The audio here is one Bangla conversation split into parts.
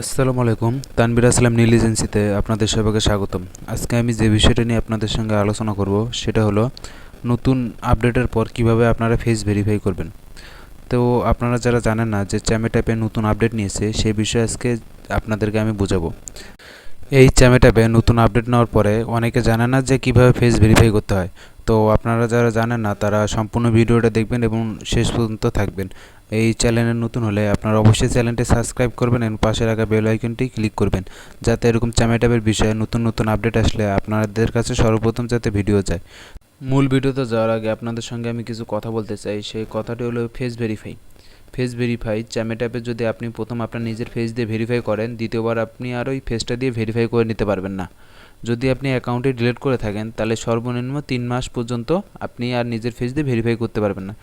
আসসালামু আলাইকুম। তানবির আসলাম নীল এজেন্সিতে, আপনাদের সবাইকে স্বাগতম। আজকে আমি যে বিষয়টা নিয়ে আপনাদের সঙ্গে আলোচনা করব, সেটা হলো নতুন আপডেটের পর কীভাবে আপনারা ফেস ভেরিফাই করবেন। তো আপনারা যারা জানেন না যে চ্যামে ট্যাপে নতুন আপডেট নিয়েছে সেই বিষয়ে আজকে আপনাদেরকে আমি বোঝাবো। এই চ্যামে ট্যাপে নতুন আপডেট নেওয়ার পরে অনেকে জানে না যে কীভাবে ফেস ভেরিফাই করতে হয়। তো আপনারা যারা জানেন না, তারা সম্পূর্ণ ভিডিওটা দেখবেন এবং শেষ পর্যন্ত থাকবেন। এই চ্যানেলে নতুন হলে আপনারা অবশ্যই চ্যানেলটি সাবস্ক্রাইব করবেন এবং পাশে রাখা বেল আইকনটি ক্লিক করবেন, যাতে এরকম চ্যামেটাপের বিষয়ে নতুন নতুন আপডেট আসলে আপনাদের কাছে সর্বপ্রথম যাতে ভিডিও যায়। মূল ভিডিওতে যাওয়ার আগে আপনাদের সঙ্গে আমি কিছু কথা বলতে চাই। সেই কথাটি হলো ফেস ভেরিফাই ফেস ভেরিফাই চ্যামেটাপে যদি আপনি প্রথম আপনার নিজের ফেস দিয়ে ভেরিফাই করেন, দ্বিতীয়বার আপনি আর ওই ফেসটা দিয়ে ভেরিফাই করে নিতে পারবেন না। যদি আপনি অ্যাকাউন্টে ডিলিট করে থাকেন, তাহলে সর্বনিম্ন তিন মাস পর্যন্ত আপনি আর নিজের ফেস দিয়ে ভেরিফাই করতে পারবেন না।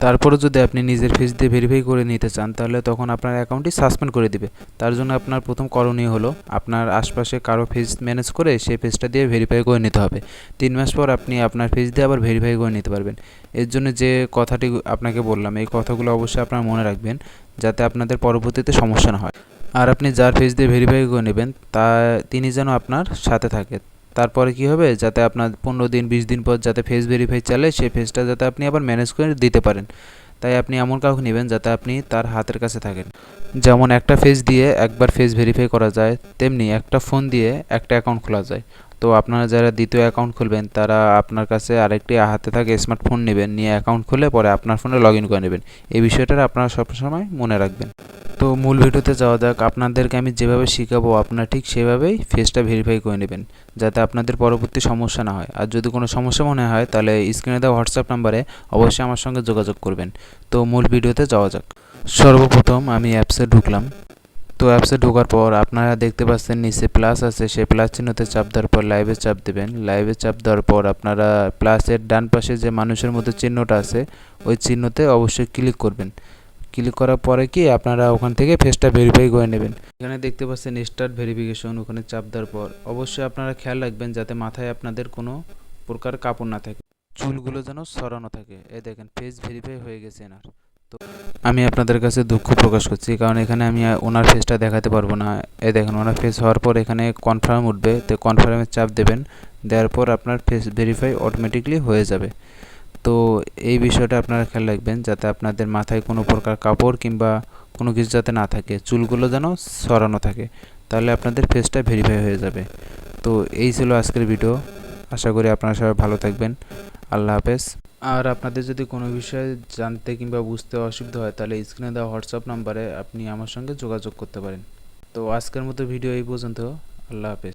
তারপরে যদি আপনি নিজের ফেস দিয়ে ভেরিফাই করে নিতে চান, তাহলে তখন আপনার অ্যাকাউন্টটি সাসপেন্ড করে দিবে। তার জন্য আপনার প্রথম করণীয় হলো, আপনার আশপাশে কারও ফেস ম্যানেজ করে সেই ফেসটা দিয়ে ভেরিফাই করে নিতে হবে। তিন মাস পর আপনি আপনার ফেস দিয়ে আবার ভেরিফাই করে নিতে পারবেন। এর জন্য যে কথাটি আপনাকে বললাম, এই কথাগুলো অবশ্যই আপনার মনে রাখবেন, যাতে আপনাদের পরবর্তীতে সমস্যা না হয়। আর আপনি যার ফেস দিয়ে ভেরিফাই করে নেবেন, তা, তিনি যেন আপনার সাথে থাকে। তারপরে কি হবে? যাতে আপনার পনেরো দিন, বিশ দিন পর যাতে ফেস ভেরিফাই চলে, সেই ফেসটা যাতে আপনি আবার ম্যানেজ করে দিতে পারেন। তাই আপনি এমন কাউকে নেবেন যাতে আপনি তার হাতের কাছে থাকেন। যেমন একটা ফেস দিয়ে একবার ফেস ভেরিফাই করা যায়, তেমনি একটা ফোন দিয়ে একটা অ্যাকাউন্ট খোলা যায়। তো আপনারা যারা দ্বিতীয় অ্যাকাউন্ট খুলবেন, তারা আপনার কাছে আরেকটি হাতে থাকে স্মার্টফোন নেবেন, নিয়ে অ্যাকাউন্ট খুলে পরে আপনার ফোনে লগ ইন করে নেবেন। এই বিষয়টা আপনারা সবসময় মনে রাখবেন। তো মূল ভিডিওতে যাওয়া যাক, আপনাদেরকে আমি যেভাবে শেখাবো, আপনারা ঠিক সেভাবেই ফেসটা ভেরিফাই করে নেবেন, যাতে আপনাদের পরবর্তী সমস্যা না হয়। আর যদি কোনো সমস্যা মনে হয়, তাহলে স্ক্রিনে দেওয়া হোয়াটসঅ্যাপ নাম্বারে অবশ্যই আমার সঙ্গে যোগাযোগ করবেন। তো মূল ভিডিওতে যাওয়া যাক। সর্বপ্রথম আমি অ্যাপসে ঢুকলাম। তো অ্যাপসে ঢোকার পর আপনারা দেখতে পাচ্ছেন নিচে প্লাস আছে। সেই প্লাস চিহ্নতে চাপ দেওয়ার পর লাইভে চাপ দেবেন। লাইভে চাপ দেওয়ার পর আপনারা প্লাসের ডান পাশে যে মানুষের মধ্যে চিহ্নটা আছে, ওই চিহ্নতে অবশ্যই ক্লিক করবেন। ক্লিক করার পরে কি আপনারা ওখান থেকে ফেসটা ভেরিফাই করে নেবেন। এখানে দেখতে পাচ্ছেন স্টার্ট ভেরিফিকেশন ওখানে চাপ দেওয়ার পর। অবশ্যই আপনারা খেয়াল রাখবেন যাতে মাথায় আপনাদের কোনো প্রকার কাপড় না থাকে। চুলগুলো যেন সরানো থাকে। এই দেখেন ফেস ভেরিফাই হয়ে গেছে এনার। আমি আপনাদের কাছে দুঃখ প্রকাশ করছি, কারণ এখানে আমি ওনার ফেসটা দেখাতে পারব না। এ দেখেন, ওনার ফেস হওয়ার পর এখানে কনফার্ম উঠবে। তো কনফার্মে চাপ দেবেন। দেওয়ার পর আপনার ফেস ভেরিফাই অটোমেটিকলি হয়ে যাবে। তো এই বিষয়টা আপনারা খেয়াল রাখবেন, যাতে আপনাদের মাথায় কোনো প্রকার কাপড় কিংবা কোনো কিছু যাতে না থাকে, চুলগুলো যেন সরানো থাকে। তাহলে আপনাদের ফেসটা ভেরিফাই হয়ে যাবে। তো এই ছিল আজকের ভিডিও আশা করি আপনারা সবাই ভালো থাকবেন। আল্লাহ হাফেজ। আর আপনাদের যদি কোনো বিষয়ে জানতে কিংবা বুঝতে অসুবিধা হয়, তাহলে স্ক্রিনে দেওয়া হোয়াটসঅ্যাপ নাম্বারে আপনি আমার সঙ্গে যোগাযোগ করতে পারেন। তো আজকের মতো ভিডিও এই পর্যন্ত। আল্লাহ হাফেজ।